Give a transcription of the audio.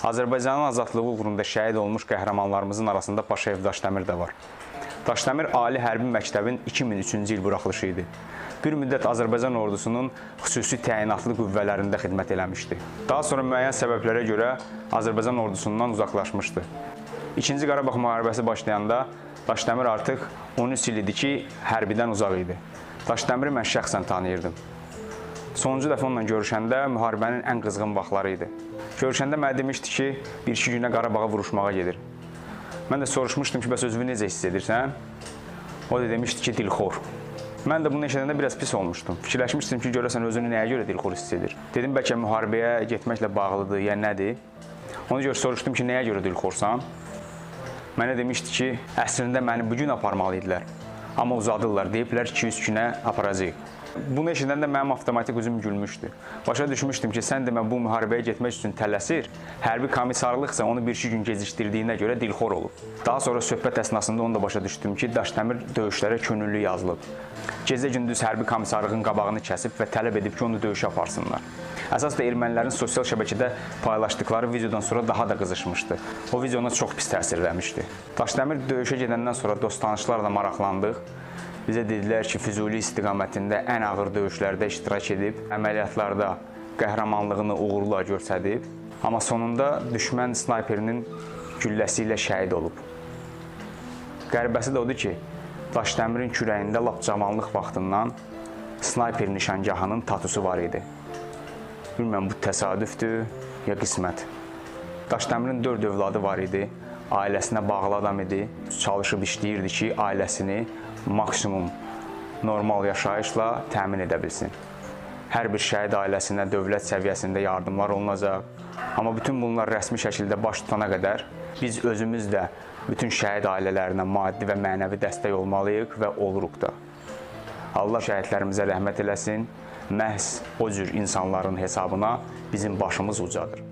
Azərbaycanın azadlığı uğrunda şəhid olmuş qəhrəmanlarımızın arasında Paşayev Daşdəmir də var. Daşdəmir Ali Hərbi Məktəbin 2003-cü il buraxılışı idi. Bir müddət Azərbaycan ordusunun xüsusi təyinatlı qüvvələrində xidmət eləmişdi. Daha sonra müəyyən səbəblərə görə Azərbaycan ordusundan uzaqlaşmışdı. İkinci Qarabağ müharibəsi başlayanda Daşdəmir artıq 13 il idi ki, hərbidən uzaq idi. Daşdəmiri mən şəxsən tanıyırdım. Sonuncu dəfə onunla görüşəndə müharibənin ən qızğın vaxtları idi. Görüşəndə mənə demişdi ki, bir-iki günə Qarabağa vuruşmağa gedir. Mən də soruşmuşdum ki, bəs özünü necə hiss edirsən? O da demişdi ki, dilxor. Mən də bunu eşidəndə biraz pis olmuşdum. Fikirləşmişdim ki, görəsən özünü nəyə görə dilxor hiss edir? Dedim bəlkə müharibəyə getməklə bağlıdır, ya nədir? Ona görə soruşdum ki, nəyə görə dilxorsan? Mənə demişdi ki, əslində məni bu gün aparmalı idilər. Amma uzadırlar, deyiblər 200 günə aparacağıq. Bunu eşidəndə mənim avtomatik üzüm gülmüşdü. Başa düşmüşdüm ki, sən demə bu müharibəyə getmək üçün tələsir, hərbi komissarlıqsa onu bir-iki gün gecikdirdiyinə görə dilxor olub. Daha sonra söhbət əsnasında onu da başa düşdüm ki, Daşdəmir döyüşlərə könüllü yazılıb. Gecə-gündüz hərbi komissarlığın qabağını kəsib və tələb edib ki, onu döyüşə aparsınlar. Əsas da ermənilərin sosial şəbəkədə paylaşdıkları videodan sonra daha da qızışmışdı. O video ona çox pis təsir eləmişdi. Daşdəmir döyüşə gedəndən sonra dost-tanışlarla maraqlandıq. Bizə dedilər ki, Füzuli istiqamətində ən ağır döyüşlərdə iştirak edib, əməliyyatlarda qəhrəmanlığını uğurla göstərib, amma sonunda düşmən snayperinin gülləsi ilə şəhid olub. Qəribəsi də odur ki, Daşdəmirin kürəyində lap cavanlıq vaxtından snayper nişangahının tatusu var idi. Bilmirəm bu təsadüfdür ya qismət. Daşdəmirin 4 övladı var idi. Ailəsinə bağlı adam idi. Çalışıb işləyirdi ki, ailəsini maksimum normal yaşayışla təmin edə bilsin. Hər bir şəhid ailəsinə dövlət səviyyəsində yardımlar olunacaq. Amma bütün bunlar rəsmi şəkildə baş tutana qədər biz özümüz də bütün şəhid ailələrinə maddi və mənəvi dəstək olmalıyıq və oluruq da. Allah şəhidlərimizə rəhmət eləsin. Məhz o cür insanların hesabına bizim başımız ucadır.